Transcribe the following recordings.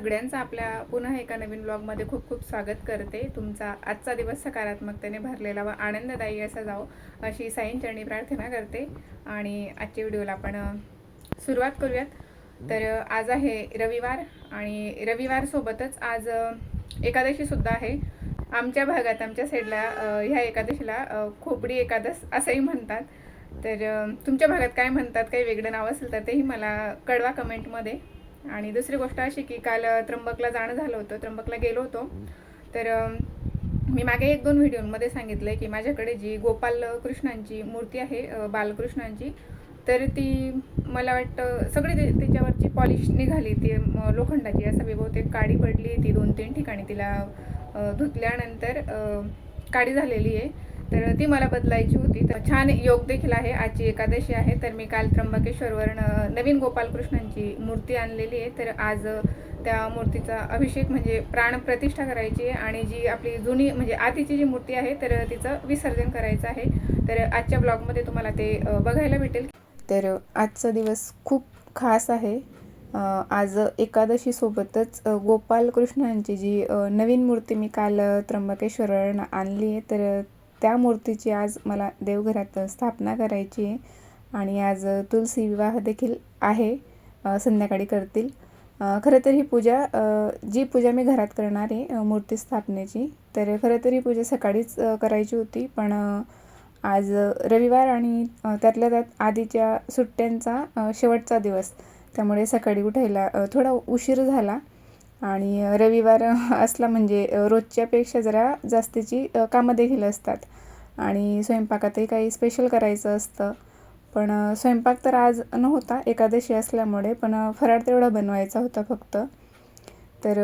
सगळ्यांचं आपल्या पुन्हा एका नवीन ब्लॉगमध्ये खूप खूप स्वागत करते. तुमचा आजचा दिवस सकारात्मकतेने भरलेला व आनंददायी असा जाओ अशी साईंचरणी प्रार्थना करते. आणि आजच्या व्हिडिओला आपण सुरुवात करूयात. तर आज आहे रविवार आणि रविवार सोबतच आज एकादशीसुद्धा एकादशी सुद्धा आहे. आमच्या भागात आमच्या साईडला ह्या एकादशीला खोपडी एकादश असंही म्हणतात. तर तुमच्या भागात काय म्हणतात काही वेगळं नाव असेल तर तेही मला कळवा कमेंटमध्ये आणि दुसरी गोष्ट अशी की काल त्र्यंबकला जाणं झालं होतं. त्र्यंबकला गेलो होतो. तर मी मागे एक दोन व्हिडिओमध्ये सांगितलं की माझ्याकडे जी गोपाल कृष्णांची मूर्ती आहे बालकृष्णांची तर ती मला वाटतं सगळी ते- त्याच्यावरची पॉलिश निघाली. ती लोखंडाची असं बहुतेक काडी पडली. ती दोन तीन ठिकाणी तिला धुतल्यानंतर काडी झालेली आहे. तर ती मला बदलायची होती. तर छान योग देखील आहे. आजची एकादशी आहे. तर मी काल त्र्यंबकेश्वरवरून नवीन गोपालकृष्णांची मूर्ती आणलेली आहे. तर आज त्या मूर्तीचा अभिषेक म्हणजे प्राणप्रतिष्ठा करायची आहे आणि जी आपली जुनी म्हणजे आतीची जी मूर्ती आहे तर तिचं विसर्जन करायचं आहे. तर आजच्या ब्लॉगमध्ये तुम्हाला ते बघायला भेटेल. तर आजचा दिवस खूप खास आहे. आज एकादशीसोबतच गोपालकृष्णांची जी नवीन मूर्ती मी काल अ, आणली आहे. तर त्या मूर्तीची आज मला देवघरात स्थापना करायची आहे. आणि आज तुलसी विवाह देखील आहे संध्याकाळी करतील. खरं तर ही पूजा जी पूजा मी घरात करणार आहे मूर्ती स्थापनेची तर खरं तर ही पूजा सकाळीच करायची होती. पण आज रविवार आणि त्यातल्या त्यात आधीच्या सुट्ट्यांचा शेवटचा दिवस. त्यामुळे सकाळी उठायला थोडा उशीर झाला. आणि रविवार असला म्हणजे रोजच्यापेक्षा जरा जास्तीची कामं देखील असतात. आणि स्वयंपाकातही काही स्पेशल करायचं असतं. पण स्वयंपाक तर आज नव्हता एकादशी असल्यामुळे पण फराळ तेवढा बनवायचा होता फक्त. तर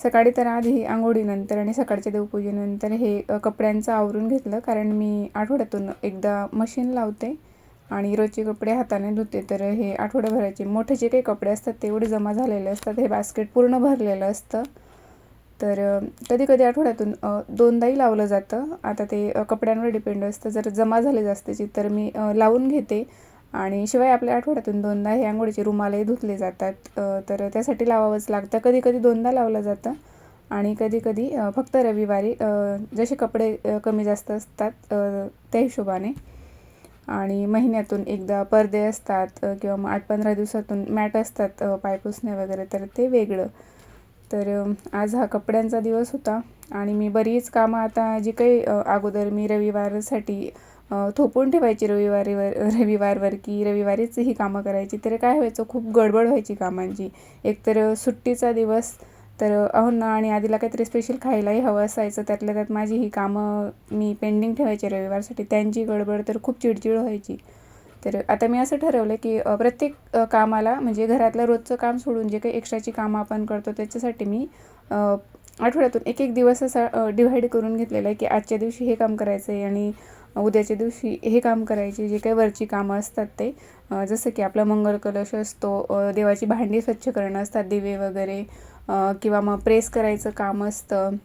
सकाळी तर आधी आंघोळीनंतर आणि सकाळच्या देवपूजेनंतर हे कपड्यांचं आवरून घेतलं कारण मी आठवड्यातून एकदा मशीन लावते. आणि रोजचे कपडे हाताने धुते तर हे आठवड्याभराचे मोठे जे काही कपडे असतात तेवढे जमा झालेले असतात हे बास्केट पूर्ण भरलेलं असतं. तर कधी कधी आठवड्यातून दोनदाही लावलं जातं. आता ते कपड्यांवर डिपेंड असतं. जर जमा झाले जास्तीची तर मी लावून घेते. आणि शिवाय आपल्या आठवड्यातून दोनदा हे आंघोळीचे रुमालही धुतले जातात. तर त्यासाठी लावावंच लागतं. कधी कधी दोनदा लावलं जातं. आणि कधी कधी फक्त रविवारी जसे कपडे कमी जास्त असतात त्या हिशोबाने. आणि महिन्यातून एकदा पडदे असतात किंवा मग आठ पंधरा दिवसातून मॅट असतात पायपुसणे पाय पुसणे वगैरे तर ते वेगळं. तर आज हा कपड्यांचा दिवस होता आणि मी बरीच कामं आता जी काही अगोदर मी रविवारसाठी थोपून ठेवायची रविवारीवर रविवारवर की रविवारीच ही कामं करायची तर काय व्हायचं खूप गडबड व्हायची कामांची. एकतर सुट्टीचा दिवस तर अहोंना आणि आधीला काहीतरी स्पेशल खायलाही हवं असायचं. त्यातल्या त्यात माझी ही कामं मी पेंडिंग ठेवायची रविवारसाठी. त्यांची गडबड तर खूप चिडचिड व्हायची. तर आता मी असं ठरवलं की प्रत्येक कामाला म्हणजे घरातलं रोजचं काम सोडून जे काही एक्स्ट्राची कामं आपण करतो त्याच्यासाठी मी आठवड्यातून एक एक दिवस असा डिव्हाइड करून घेतलेला आहे की आजच्या दिवशी हे काम करायचं आहे आणि उद्याच्या दिवशी हे काम करायचे जे काही वरची कामं असतात ते. जसं की आपला मंगल कलश असतो देवाची भांडी स्वच्छ करणं असतात दिवे वगैरे किंवा मग प्रेस करायचं काम असतं.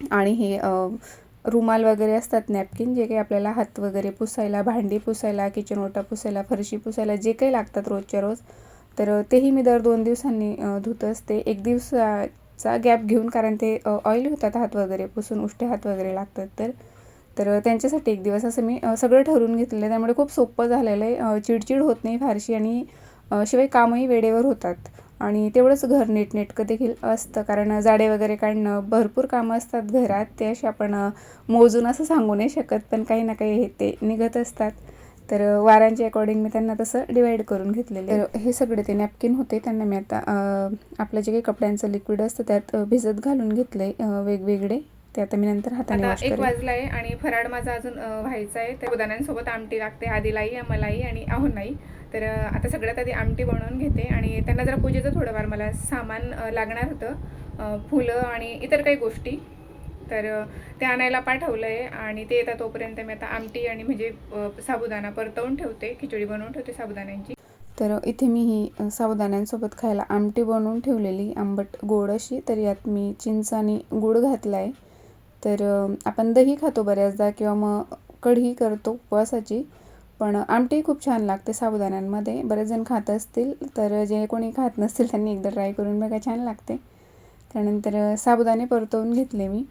आणि हे रुमाल वगैरे असतात नॅपकिन जे काही आपल्याला हात वगैरे पुसायला भांडी पुसायला किचन ओटा पुसायला फरशी पुसायला जे काही लागतात रोजच्या रोज तर तेही मी दर दोन दिवसांनी धुत असते. एक दिवसाचा गॅप घेऊन कारण ते ऑइल होतात हात वगैरे पुसून उष्टे हात वगैरे लागतात तर तर त्यांच्यासाठी एक दिवस असं मी सगळं ठरवून घेतलेलं आहे. त्यामुळे खूप सोपं झालेलं आहे. चिडचिड होत नाही फारशी आणि शिवाय कामही वेळेवर होतात. आणि तेवढंच घर नीटनेटकं देखील असतं. कारण जाडे वगैरे काढणं भरपूर कामं असतात घरात. ते असे आपण मोजून असं सांगू नाही शकत पण काही ना काही हे ते निघत असतात. तर वारांच्या अकॉर्डिंग मी त्यांना तसं डिवाईड करून घेतलेले तर हे सगळे ते नॅपकिन होते. त्यांना मी आता आपलं जे काही कपड्यांचं लिक्विड असतं त्यात भिजत घालून घेतलं आहे वेगवेगळे. ते आता मी नंतर हाताने आता एक करेन. वाजलाय आणि फराळ माझा अजून व्हायचा आहे. तर उदानांसोबत आमटी लागते. आधीलाही मलाही आणि आहोंनाही तर आता सगळ्यात आधी आमटी बनवून घेते आणि त्यांना जरा पूजेचं थोडंफार मला सामान लागणार होतं. फुलं आणि इतर काही गोष्टी. तर ते आणायला पाठवलं आहे आणि ते येतात तोपर्यंत मी आता आमटी आणि म्हणजे साबुदाणा परतवून ठेवते. खिचडी बनवून ठेवते साबुदाण्यांची. तर इथे मी ही साबुदाण्यांसोबत खायला आमटी बनवून ठेवलेली. आंबट गोड अशी. तर यात मी चिंच आणि गूळ घातला आहे तर आपण दही खातो बऱ्याचदा किंवा मग कढी करतो उपवासाची. पण आमटी खूप छान लागते साबुदाण्यांमध्ये. बरेच जण खात असतील तर जे कोणी खात नसतील त्यांनी एकदा ट्राय करून बघा छान लागते. त्यानंतर साबुदाणे परतवून घेतले मी.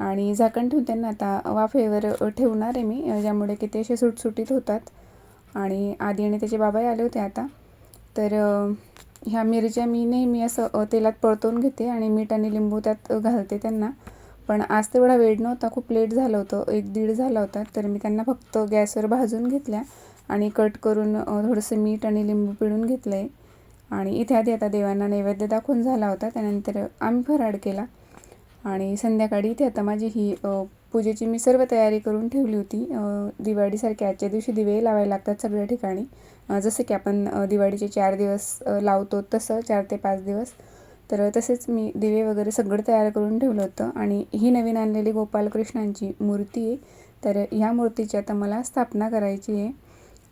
आणि झाकण ठेवून त्यांना आता वाफेवर ठेवणार आहे मी ज्यामुळे की ते असे सुटसुटीत होतात. आणि आधी आणि त्याचे बाबाही आले होते आता. तर ह्या मिरच्या मी नेहमी असं तेलात परतवून घेते आणि मीठ आणि लिंबू त्यात घालते त्यांना. पण आज तेवढा वेळ नव्हता खूप लेट झालं होतं एक दीड झाला होता तर मी त्यांना फक्त गॅसवर भाजून घेतल्या आणि कट करून थोडंसं मीठ आणि लिंबू पिळून घेतलं आहे आणि इथे आधी आता देवांना नैवेद्य दाखवून झाला होता त्यानंतर आम्ही फराळ केला. आणि संध्याकाळी इथे आता माझी ही पूजेची मी सर्व तयारी करून ठेवली होती. दिवाळीसारख्या आजच्या दिवशी दिवे लावायला लागतात सगळ्या ठिकाणी. जसं की आपण दिवाळीचे चार दिवस लावतो तसं चार ते पाच दिवस. तर तसेच मी दिवे वगैरे सगळं तयार करून ठेवलं होतं. आणि ही नवीन आणलेली गोपालकृष्णांची मूर्ती आहे. तर ह्या मूर्तीची आता मला स्थापना करायची आहे.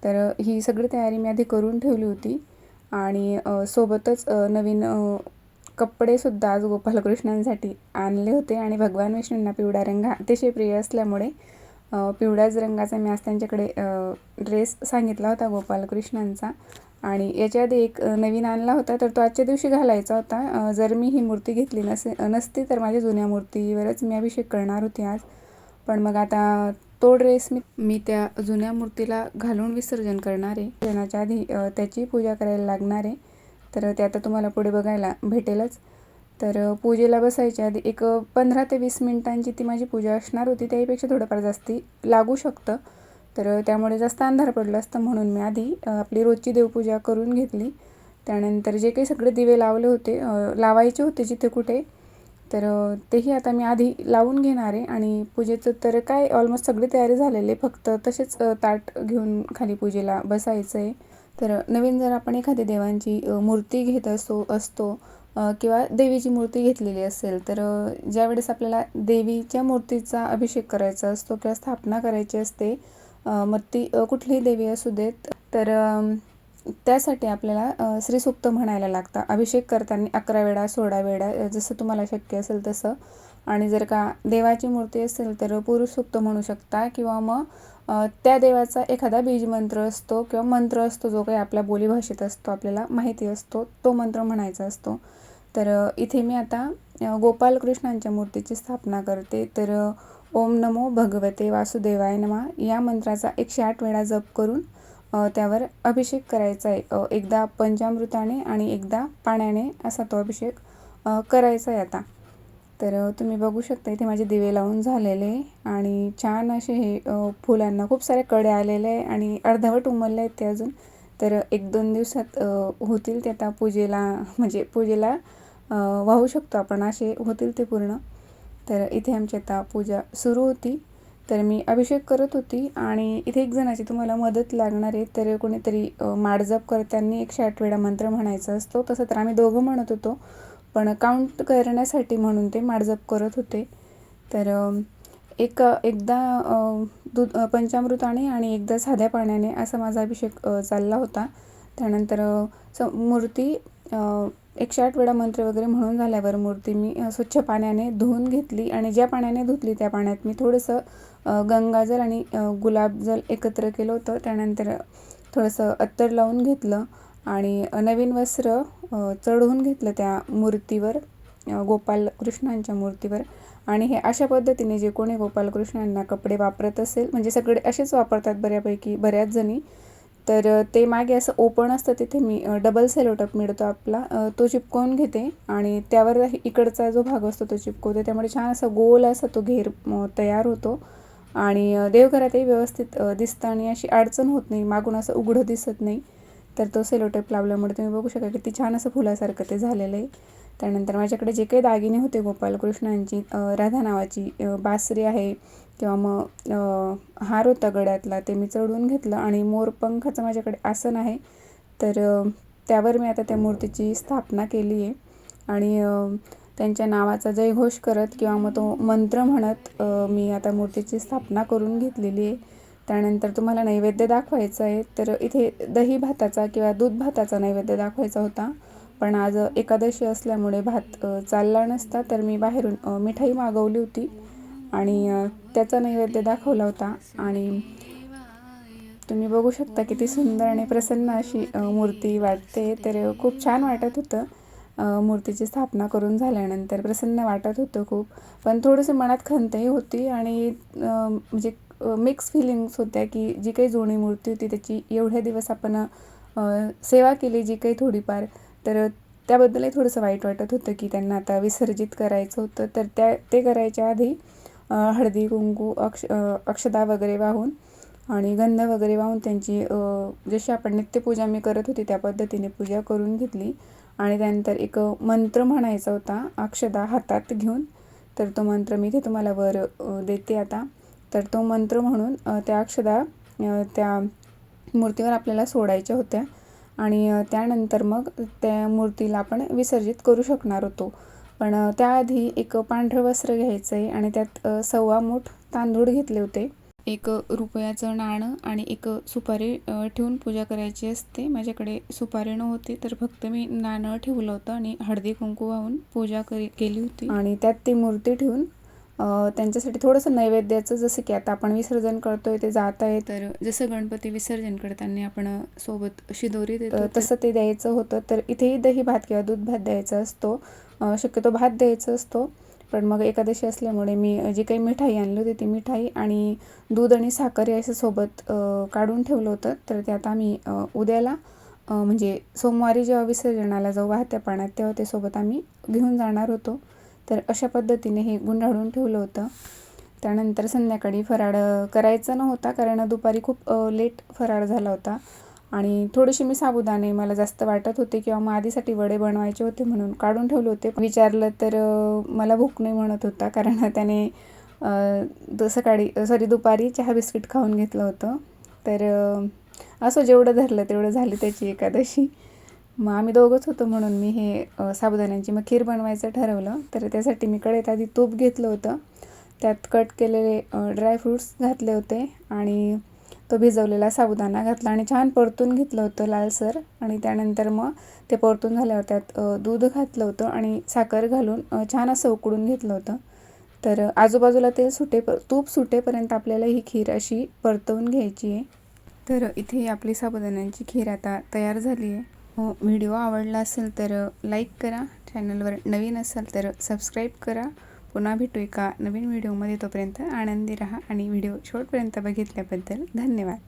तर ही सगळी तयारी मी आधी करून ठेवली होती. आणि सोबतच नवीन कपडेसुद्धा आज गोपालकृष्णांसाठी आणले होते. आणि भगवान विष्णूंना पिवळा रंग अतिशय प्रिय असल्यामुळे पिवळ्याच रंगाचा मी आज त्यांच्याकडे ड्रेस सांगितला होता गोपालकृष्णांचा. आणि याच्या आधी एक नवीन आणला होता तर तो आजच्या दिवशी घालायचा होता. जर मी ही मूर्ती घेतली नसे नसती तर माझ्या जुन्या मूर्तीवरच मी अभिषेक करणार होती आज. पण मग आता तो ड्रेस मी मी त्या जुन्या मूर्तीला घालून विसर्जन करणार आहे. विसर्जनाच्या आधी त्याची पूजा करायला लागणार आहे. तर ते आता तुम्हाला पुढे बघायला भेटेलच. तर पूजेला बसायच्या आधी एक पंधरा ते वीस मिनिटांची ती माझी पूजा असणार होती. त्याहीपेक्षा थोडंफार जास्ती लागू शकतं. तर त्यामुळे जास्त अंधार पडलं असतं म्हणून मी आधी आपली रोजची देवपूजा करून घेतली. त्यानंतर जे काही सगळे दिवे लावले होते लावायचे होते जिथे कुठे तर तेही आता मी आधी लावून घेणार आहे. आणि पूजेचं तर काय ऑलमोस्ट सगळी तयारी झालेली आहे. फक्त तसेच ताट घेऊन खाली पूजेला बसायचं आहे. तर नवीन जर आपण एखादी देवांची मूर्ती घेत असो असतो किंवा देवीची मूर्ती घेतलेली असेल तर ज्यावेळेस आपल्याला देवीच्या मूर्तीचा अभिषेक करायचा असतो किंवा स्थापना करायची असते मग ती कुठलीही देवी असू देत तर त्यासाठी आपल्याला श्री श्रीसूक्त म्हणायला लागतं. अभिषेक करताना अकरा वेळा सोळा वेळा जसं तुम्हाला शक्य असेल तसं. आणि जर का देवाची मूर्ती असेल तर पुरुष सूक्त म्हणू शकता. किंवा मग त्या देवाचा एखादा बीजमंत्र असतो किंवा मंत्र असतो जो काही आपल्या बोलीभाषेत असतो आपल्याला माहिती असतो तो मंत्र म्हणायचा असतो. तर इथे मी आता गोपालकृष्णांच्या मूर्तीची स्थापना करते. तर ओम नमो भगवते वासुदेवाय नमा. या मंत्राचा एकशे आठ वेळा जप करून त्यावर अभिषेक करायचा आहे. एकदा पंचामृताने आणि एकदा पाण्याने असा तो अभिषेक करायचा आहे आता. तर तुम्ही बघू शकता इथे माझे दिवे लावून झालेले आणि छान असे हे फुलांना खूप सारे कडे आलेले आहे आणि अर्धवट उमलले आहेत ते अजून. तर एक दोन दिवसात होतील ते आता पूजेला म्हणजे पूजेला वाहू शकतो आपण. असे होतील ते पूर्ण. तर इथे आमची आता पूजा सुरू होती. तर मी अभिषेक करत होती आणि इथे एक जणाची तुम्हाला मदत लागणार आहे. तर कोणीतरी माडजप करताना एकशे आठ वेळा मंत्र म्हणायचा असतो. तसं तर आम्ही दोघं म्हणत होतो पण काउंट करण्यासाठी म्हणून ते माडजप करत होते. तर एक एकदा दूध पंचामृताने आणि एकदा साध्या पाण्याने असा माझा अभिषेक चालला होता. त्यानंतर स मूर्ती एकशे आठ वेळा मंत्र वगैरे म्हणून झाल्यावर मूर्ती मी स्वच्छ पाण्याने धुवून घेतली आणि ज्या पाण्याने धुतली त्या पाण्यात मी थोडंसं गंगाजल आणि गुलाबजल एकत्र केलं होतं. त्यानंतर थोडंसं अत्तर लावून घेतलं आणि नवीन वस्त्र चढवून घेतलं त्या मूर्तीवर गोपाल कृष्णांच्या मूर्तीवर. आणि हे अशा पद्धतीने जे कोणी गोपालकृष्णांना कपडे वापरत असेल म्हणजे सगळे असेच वापरतात बऱ्यापैकी बऱ्याच जणी तर ते मागे असं ओपन असतं तिथे मी डबल सेलोटप मिळतो आपला. तो चिपकवून घेते आणि त्यावर इकडचा जो भाग असतो तो चिपकवते. त्यामुळे छान असा गोल असा तो घेर तयार होतो. आणि देवघरातही व्यवस्थित दिसतं आणि अशी अडचण होत नाही. मागून असं उघडं दिसत नाही. तर तो सेलोटेप लावल्यामुळे तुम्ही बघू शकता किती छान असं फुलासारखं ते झालेलं आहे. त्यानंतर माझ्याकडे जे काही दागिने होते गोपालकृष्णांची राधा नावाची बासरी आहे किंवा मग हार होता गळ्यातला ते मी चढवून घेतलं आणि मोरपंखाचं माझ्याकडे आसन आहे. तर त्यावर मी आता त्या मूर्तीची स्थापना केली आहे. आणि त्यांच्या नावाचा जयघोष करत किंवा मग तो मंत्र म्हणत मी आता मूर्तीची स्थापना करून घेतलेली आहे. त्यानंतर तुम्हाला नैवेद्य दाखवायचा आहे. तर इथे दही भाताचा किंवा दूध भाताचा नैवेद्य दाखवायचा होता. पण आज एकादशी असल्यामुळे भात चालला नसता तर मी बाहेरून मिठाई मागवली होती आणि त्याचा नैवेद्य दाखवला होता आणि तुम्ही बघू शकता किती सुंदर आणि प्रसन्न अशी मूर्ती वाटते. तर खूप छान वाटत होतं मूर्तीची स्थापना करून झाल्यानंतर. प्रसन्न वाटत होतं खूप. पण थोडंसं मनात खंतही होती आणि म्हणजे मिक्स फिलिंग्स होत्या की जी काही जुनी मूर्ती होती त्याची एवढ्या दिवस आपण सेवा केली जी काही थोडीफार तर त्याबद्दलही थोडंसं वाईट वाटत होतं की त्यांना आता विसर्जित करायचं होतं. तर त्या ते करायच्या आधी हळदी कुंकू अक्ष अक्षदा वगैरे वाहून आणि गंध वगैरे वाहून त्यांची जशी आपण नित्यपूजा मी करत होती त्या पद्धतीने पूजा करून घेतली. आणि त्यानंतर एक मंत्र म्हणायचा होता अक्षदा हातात घेऊन. तर तो मंत्र मी इथे तुम्हाला वर देते आता. तर तो मंत्र म्हणून त्या अक्षदा त्या मूर्तीवर आपल्याला सोडायच्या होत्या. आणि त्यानंतर मग त्या मूर्तीला आपण विसर्जित करू शकणार होतो. पण त्याआधी एक पांढरं वस्त्र घ्यायचं आहे आणि त्यात सव्वा मूठ तांदूळ घेतले होते. एक रुपयाचं नाणं आणि एक सुपारी ठेवून पूजा करायची असते. माझ्याकडे सुपारी नव्हती तर फक्त मी नाणं ठेवलं होतं आणि हळदी कुंकू वाहून पूजा करी केली होती. आणि त्यात ती मूर्ती ठेवून त्यांच्यासाठी थोडंसं नैवेद्याचं जसं की आता आपण विसर्जन करतोय ते जात आहे तर जसं गणपती विसर्जन करताना आपण सोबत शिदोरी देतो तसं ते द्यायचं होतं. तर इथेही दही भात किंवा दूध भात द्यायचा असतो. शक्यतो भात द्यायचा असतो. पण मग एकादशी असल्यामुळे मी जी काही मिठाई आणली होती ती मिठाई आणि दूध आणि साखर याचं सोबत काढून ठेवलं होतं. तर ते आता आम्ही उद्याला म्हणजे सोमवारी जेव्हा विसर्जनाला जाऊ वाहत्या पाण्यात तेव्हा ते सोबत आम्ही घेऊन जाणार होतो. तर अशा पद्धतीने हे गुंडाळून ठेवलं होतं. त्यानंतर संध्याकाळी फराळ करायचा नव्हता कारण दुपारी खूप लेट फराळ झाला होता. आणि थोडेसे मी साबुदाणे मला जास्त वाटत होते किंवा मग आधीसाठी वडे बनवायचे होते म्हणून काढून ठेवले होते. विचारलं तर मला भूक नाही म्हणत होता कारण त्याने सकाळी सॉरी दुपारी चहा बिस्किट खाऊन घेतलं होतं. तर असं जेवढं धरलं तेवढं झाली त्याची एकादशी. मग आम्ही दोघंच होतो म्हणून मी हे साबुदाण्याची साबुदाण्यांची मग खीर बनवायचं ठरवलं. तर त्यासाठी मी कढईत आधी तूप घेतलं होतं. त्यात कट केलेले ड्रायफ्रूट्स घातले होते आणि तो भिजवलेला साबुदाणा घातला आणि छान परतून घेतलं होतं लालसर आणि त्यानंतर मग ते परतून झाल्यावर त्यात दूध घातलं होतं आणि साखर घालून छान असं उकडून घेतलं होतं. तर आजूबाजूला ते सुटे तूप सुटेपर्यंत आपल्याला ही खीर अशी परतवून घ्यायची आहे. तर इथे आपली साबुदाण्यांची खीर आता तयार झाली आहे. हो, व्हिडिओ आवडला असेल तर लाईक करा. चॅनलवर नवीन असाल तर सबस्क्राईब करा. पुन्हा भेटू एका नवीन व्हिडिओमध्ये तोपर्यंत आनंदी राहा आणि व्हिडिओ शेवटपर्यंत बघितल्याबद्दल धन्यवाद.